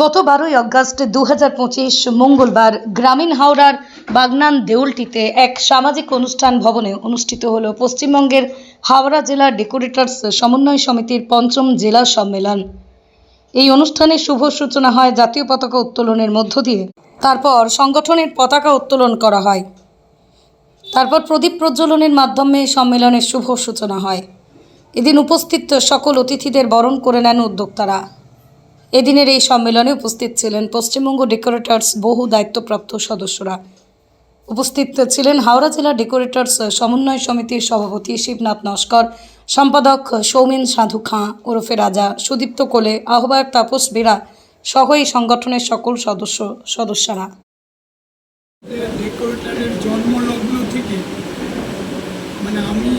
গত বারোই আগস্ট দু মঙ্গলবার গ্রামীণ হাওড়ার বাগনান দেউলটিতে এক সামাজিক অনুষ্ঠান ভবনে অনুষ্ঠিত হল পশ্চিমবঙ্গের হাওড়া জেলা ডেকোরেটরস সমন্বয় সমিতির পঞ্চম জেলা সম্মেলন। এই অনুষ্ঠানে শুভ সূচনা হয় জাতীয় পতাকা উত্তোলনের মধ্য দিয়ে। তারপর সংগঠনের পতাকা উত্তোলন করা হয়। তারপর প্রদীপ প্রজ্বলনের মাধ্যমে সম্মেলনের শুভ সূচনা হয়। এদিন উপস্থিত সকল অতিথিদের বরণ করে নেন উদ্যোক্তারা। এদিনের এই সম্মেলনে উপস্থিত ছিলেন পশ্চিমবঙ্গ ডেকোরেটরস বহু দায়িত্বপ্রাপ্ত সদস্যরা। উপস্থিত ছিলেন হাওড়া জেলা ডেকোরেটরস সমন্বয় সমিতির সভাপতি শিবনাথ নস্কর, সম্পাদক সৌমিন সাধু খাঁ, ওরফে রাজা সুদীপ্ত কোলে, আহ্বায়ক তাপস বেরা সহ এই সংগঠনের সকল সদস্য সদস্যরা। জন্মলগ্ন থেকে মানে আমি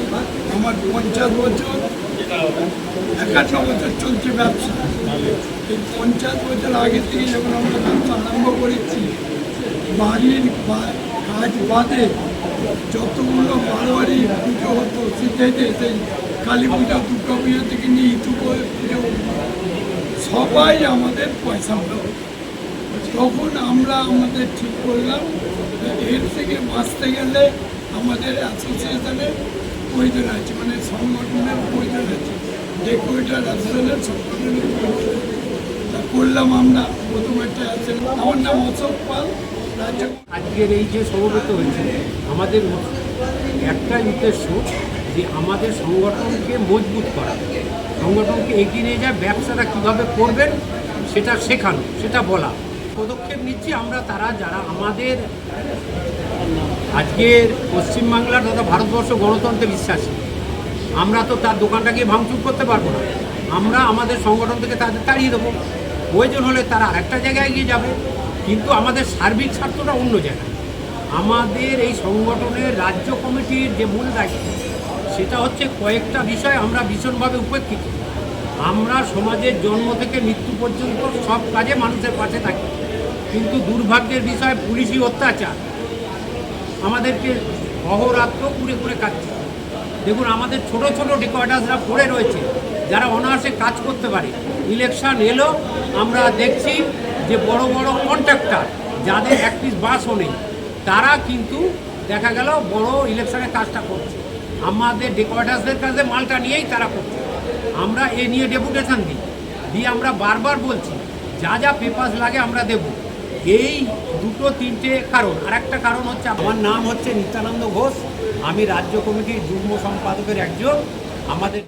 আমার পঞ্চাশ বছর একান্ন বছর চলছে ব্যবসা। এই পঞ্চাশ বছর আগে থেকে যখন আমরা ব্যবসা আরম্ভ করেছি, বাড়ির কাজ বাদে যতগুলো বারোয়ারি পুজো হতো শীতেতে সেই কালী পূজা, দুর্গা পুজো থেকে নিয়ে ইতু পুজো সবাই আমাদের পয়সা হতো তখন আমরা আমাদের ঠিক করলাম এর থেকে বাঁচতে গেলে আমাদের অ্যাসোসিয়েশনের প্রয়োজন আছে মানে সংগঠনের প্রয়োজন আছে। ডেকোরেটার অ্যাসোসিয়েশনের সংগঠনের প্রয়োজন তা করলাম আমরা। প্রথম একটা association। আমার নাম অশোক পাল আজকের এই যে সমবেত হয়েছে, আমাদের একটা উদ্দেশ্য যে আমাদের সংগঠনকে মজবুত করা। সংগঠনকে এগিয়ে নিয়ে যায়, ব্যবসাটা কীভাবে করবেন সেটা শেখানো, সেটা বলা। পদক্ষেপ নিচ্ছি আমরা তারা, যারা আমাদের আজকের পশ্চিমবাংলার তথা ভারতবর্ষ গণতন্ত্রে বিশ্বাসী। আমরা তো তার দোকানটাকে ভাঙচুর করতে পারব না। আমরা আমাদের সংগঠন থেকে তাদের তাড়িয়ে দেবো। প্রয়োজন হলে তারা আরেকটা জায়গায় গিয়ে যাবে। কিন্তু আমাদের সার্বিক স্বার্থটা অন্য জায়গায়। আমাদের এই সংগঠনের রাজ্য কমিটির যে মূল দায়িত্ব, সেটা হচ্ছে কয়েকটা বিষয় আমরা ভীষণভাবে উপেক্ষিত। আমরা সমাজের জন্ম থেকে মৃত্যু পর্যন্ত সব কাজে মানুষের পাশে থাকি। কিন্তু দুর্ভাগ্যের বিষয় পুলিশি অত্যাচার আমাদেরকে অহরাত্র পুড়ে পুড়ে কাটছে। দেখুন, আমাদের ছোট ছোট ডিকোয়ার্টার্সরা পড়ে রয়েছে, যারা অনায়াসে কাজ করতে পারে। ইলেকশন এলো, আমরা দেখছি যে বড় বড় কন্ট্রাক্টর যাদের এক পিস বাসও নেই, তারা কিন্তু দেখা গেল বড় ইলেকশনের কাজটা করছে। আমাদের ডেকোয়ার্টার্সদের কাছে মালটা নিয়েই তারা করছে। আমরা এ নিয়ে ডেপুটেশন দিই। দিয়ে আমরা বারবার বলছি, যা যা পেপার্স লাগে আমরা দেব। এই দুটো তিনটে কারণ। আর একটা কারণ হচ্ছে আমার নাম হচ্ছে নিত্যানন্দ ঘোষ। আমি রাজ্য কমিটির যুগ্ম সম্পাদকের একজন। আমাদের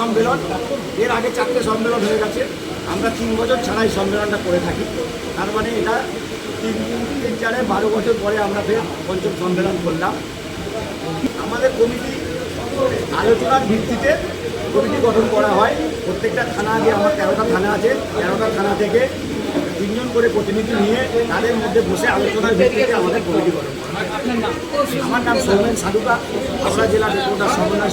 সম্মেলন এর আগে চারটে সম্মেলন হয়ে গেছে। আমরা তিন বছর ছাড়া এই সম্মেলনটা করে থাকি। তার মানে এটা তিন তিন চারে বারো বছর পরে আমরা ফের পঞ্চম সম্মেলন করলাম। আমাদের কমিটি আলোচনার ভিত্তিতে কমিটি গঠন করা হয়। প্রত্যেকটা থানা আগে আমার তেরোটা থানা আছে। তেরোটা থানা থেকে তিনজন করে প্রতিনিধি নিয়ে তাদের মধ্যে বসে আলোচনার ভিত্তিতে আমাদের কমিটি গঠন করা আমার নাম সৌমেন সাধুকা। হাওড়া জেলা ডেপুটার সমন্বয়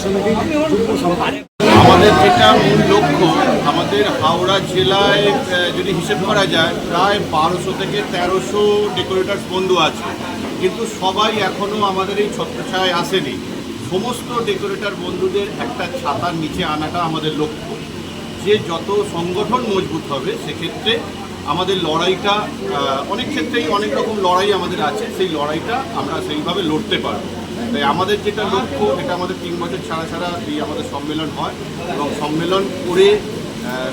সম্পাদক। আমাদের যেটা মূল লক্ষ্য, আমাদের হাওড়া জেলায় যদি হিসেব করা যায়, প্রায় বারোশো থেকে তেরোশো ডেকোরেটার্স বন্ধু আছে। কিন্তু সবাই এখনও আমাদের এই ছত্রছায় আসেনি। সমস্ত ডেকোরেটর বন্ধুদের একটা ছাতার নিচে আনাটা আমাদের লক্ষ্য। যে যত সংগঠন মজবুত হবে, সেক্ষেত্রে আমাদের লড়াইটা অনেক ক্ষেত্রেই অনেক রকম লড়াই আমাদের আছে, সেই লড়াইটা আমরা সেইভাবে লড়তে পারব। তাই আমাদের যেটা লক্ষ্য, এটা আমাদের তিন বছর ছাড়া ছাড়া এই আমাদের সম্মেলন হয় এবং সম্মেলন করে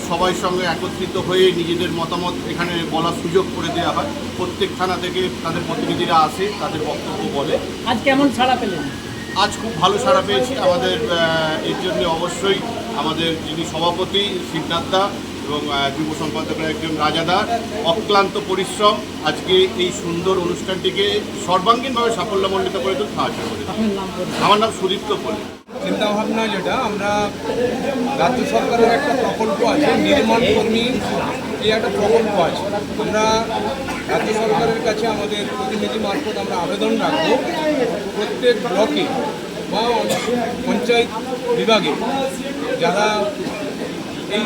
সবাই সঙ্গে একত্রিত হয়ে নিজেদের মতামত এখানে বলার সুযোগ করে দেওয়া হয়। প্রত্যেক থানা থেকে তাদের প্রতিনিধিরা আসে, তাদের বক্তব্য বলে। আজ কেমন ছাড়া পেলেন? আজ খুব ভালো সাড়া পেয়েছি। আমাদের এর জন্য অবশ্যই আমাদের যিনি সভাপতি, সিদ্ধার্থা এবং যুব সম্পাদকের একজন রাজাদার অক্লান্ত পরিশ্রম আজকে এই সুন্দর অনুষ্ঠানটিকে সর্বাঙ্গীনভাবে সাফল্যমণ্ডিত করে তুলতে সাহায্য করেছে। আমার নাম সুদীপ্ত পল্লী। চিন্তা ভাবনা যেটা, আমরা রাজ্য সরকারের একটা প্রকল্প আছে, নির্মাণ কর্মী, এই একটা প্রকল্প আছে। আমরা রাজ্য সরকারের কাছে আমাদের প্রতিনিধি মারফত আমরা আবেদন রাখব, প্রত্যেক ব্লকে বা পঞ্চায়েত বিভাগে যারা এই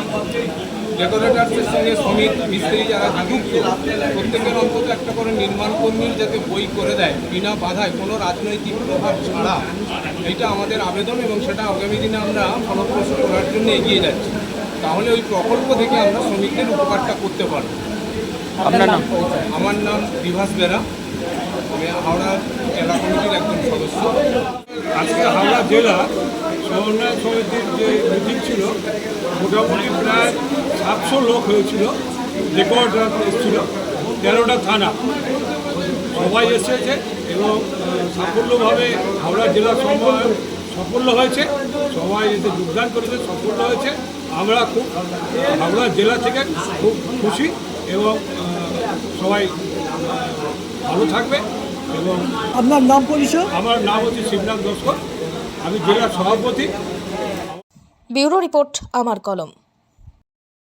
ডেকোরেটার্সের সঙ্গে শ্রমিক মিস্ত্রি যারা যুক্ত, প্রত্যেকের অন্তত একটা করে নির্মাণ কর্মীর যাতে বই করে দেয় বিনা বাধায়, কোনো রাজনৈতিক প্রভাব ছাড়া এটা আমাদের আবেদন এবং সেটা আগামী দিনে আমরা ফলপ্রসূ করার জন্য এগিয়ে যাচ্ছি। তাহলে ওই প্রকল্প থেকে আমরা শ্রমিকদের উপকারটা করতে পারব। আপনার নাম? আমার নাম বিভাস বেরা। আমি হাওড়া জেলা কমিটির একজন সদস্য। আজকে হাওড়া জেলা সমন্বয় সমিতির যে মিটিং ছিল মোটামুটি প্রায় সাতশো লোক হয়েছিল রেকর্ড এসেছিল তেরোটা থানা। সবাই এসেছে এবং সাফল্যভাবে হাওড়া জেলা সমন্বয় সাফল্য হয়েছে। সবাই এতে যোগদান করেছে সাফল্য হয়েছে। আমরা খুব হাওড়া জেলা থেকে খুব খুশি। এবং সবাই ভালো থাকবে এবং আপনার নাম পরিচয়? আমার নাম হচ্ছে শিবনাথ নস্কর আমি জেলা সভাপতি। ব্যুরো রিপোর্ট আমার কলম।